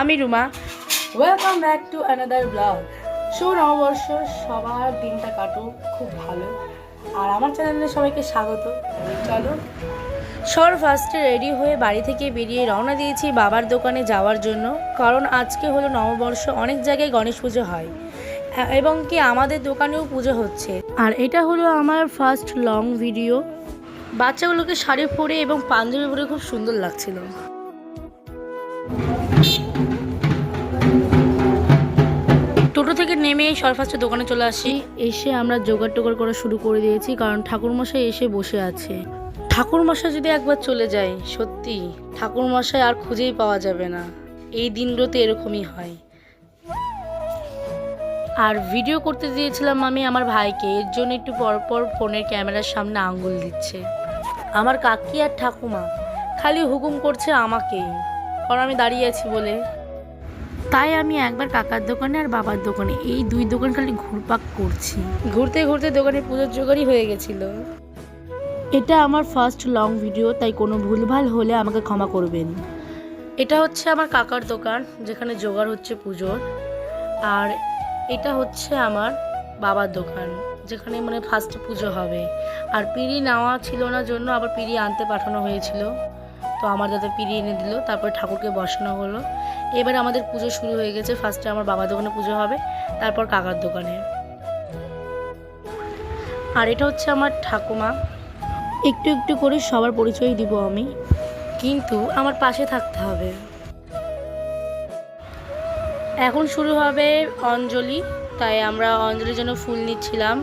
আমি Ruma. Welcome back to another blog শুভ নববর্ষ, সবার দিনটা কাটুক, খুব ভালো। আর আমার চ্যানেলে সবাইকে স্বাগত। চলো। সর ফার্স্টে রেডি হয়ে বাড়ি থেকে বেরিয়ে রওনা দিয়েছি বাবার দোকানে যাওয়ার জন্য। কারণ আজকে হলো নববর্ষ, অনেক জায়গায় গণেশ পুজো হয়। এবং কি আমাদের দোকানেও পুজো হচ্ছে। আর এটা হলো আমার ফার্স্ট লং ভিডিও বাচ্চাগুলোকে শাড়ি পরে এবং পাঞ্জাবি পরে খুব সুন্দর লাগছিল। টোটো থেকে নেমে সরফাস্টের দোকানে চলে আসি। এসে আমরা জোগাড় টোগাড় করা শুরু করে দিয়েছি কারণ ঠাকুরমশাই এসে বসে আছে। ঠাকুরমশাই যদি একবার চলে যায় সত্যি ঠাকুরমশাই আর খুঁজেই পাওয়া যাবে না। এই দিনগুলোতে এরকমই হয়। আর ভিডিও করতে দিয়েছিলাম আমি আমার ভাইকে। এর জন্য একটু পরপর ফোনের ক্যামেরার সামনে আঙ্গুল দিচ্ছে। আমার কাকি আর ঠাকুমা খালি হুকুম করছে আমাকেই কারণ আমি দাঁড়িয়ে আছি বলে। তাই আমি একবার কাকার দোকানে আর বাবার দোকানে এই দুই দোকান খালি ঘুরপাক করছি। ঘুরতে ঘুরতে দোকানে পুজোর জোগাড়ই হয়ে গেছিল। এটা আমার ফার্স্ট লং ভিডিও তাই কোনো ভুলভাল হলে আমাকে ক্ষমা করবেন। এটা হচ্ছে আমার কাকার দোকান যেখানে জোগাড় হচ্ছে পুজোর। আর এটা হচ্ছে আমার বাবার দোকান, যেখানে মানে ফার্স্ট পুজো হবে। আর পিড়ি নেওয়া ছিল না জন্য আবার পিড়ি আনতে পাঠানো হয়েছিল। তো আমার দাদা পিড়ি এনে দিল, তারপর ঠাকুরকে বসানো হলো। এবার আমাদের পুজো শুরু হয়ে গেছে ফার্স্টে আমার বাবার দোকানে পুজো হবে, তারপর কাকার দোকানে। আর এটা হচ্ছে আমার ঠাকুমা। একটু একটু করে সবার পরিচয় দিব আমি। কিন্তু আমার পাশে থাকতে হবে। এখন শুরু হবে অঞ্জলি, তাই আমরা অঞ্জলির জন্য ফুল নিচ্ছিলাম।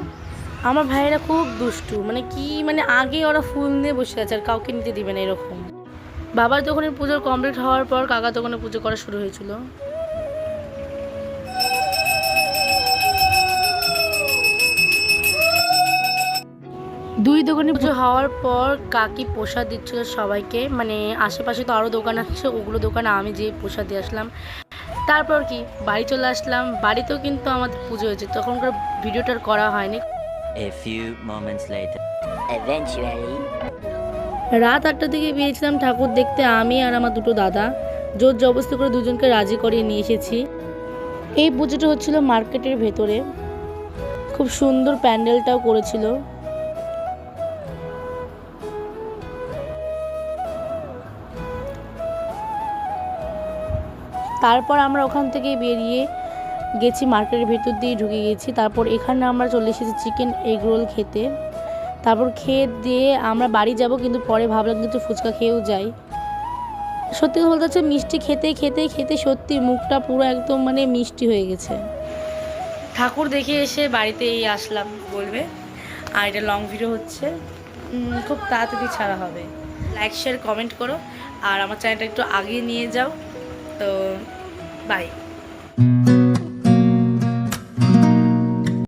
আমার ভাইয়েরা খুব দুষ্টু মানে কি মানে আগে ওরা ফুল নিয়ে বসে আছে আর কাউকে নিতে দিবে না এরকম। বাবার দোকানে পুজোর কমপ্লিট হওয়ার পর কাকা দোকানে পুজো করা শুরু হয়েছিল। দুই দোকানে পুজো হওয়ার পর কাকি প্রসাদ দিচ্ছিল সবাইকে মানে আশেপাশে তো আরও দোকান আছে, ওগুলো দোকানে আমি যে প্রসাদ দিয়ে আসলাম। তারপর কি? বাড়ি চলে আসলাম। বাড়িতেও কিন্তু আমাদের পুজো হয়েছে। তখনকার ভিডিওটার করা হয়নি। A few moments later. Eventually, রাত আটটার দিকে গিয়েছিলাম ঠাকুর দেখতে আমি আর আমার দুটো দাদা। জোর জবস্তি করে দুজনকে রাজি করিয়ে নিয়ে এসেছি। এই পুজোটা হচ্ছিল মার্কেটের ভেতরে। খুব সুন্দর প্যান্ডেলটাও করেছিল। তারপর আমরা ওখান থেকে বেরিয়ে গেছি, মার্কেটের ভেতর দিয়ে ঢুকে গেছি। তারপর এখানে আমরা চলে এসেছি চিকেন এগ রোল খেতে। তারপর খেয়ে দিয়ে আমরা বাড়ি যাব, কিন্তু পরে ভাবলাম কিন্তু ফুচকা খেয়েও যাই। সত্যি কথা বলতে হচ্ছে মিষ্টি খেতে খেতে খেতে সত্যি মুখটা পুরো একদম মানে মিষ্টি হয়ে গেছে। ঠাকুর দেখে এসে বাড়িতে এই আসলাম, বলবে। আর এটা লং ভিডিও হচ্ছে। খুব তাড়াতাড়ি ছাড়া হবে। লাইক শেয়ার কমেন্ট করো। আর আমার চ্যানেলটা একটু আগিয়ে নিয়ে যাও। তো বাই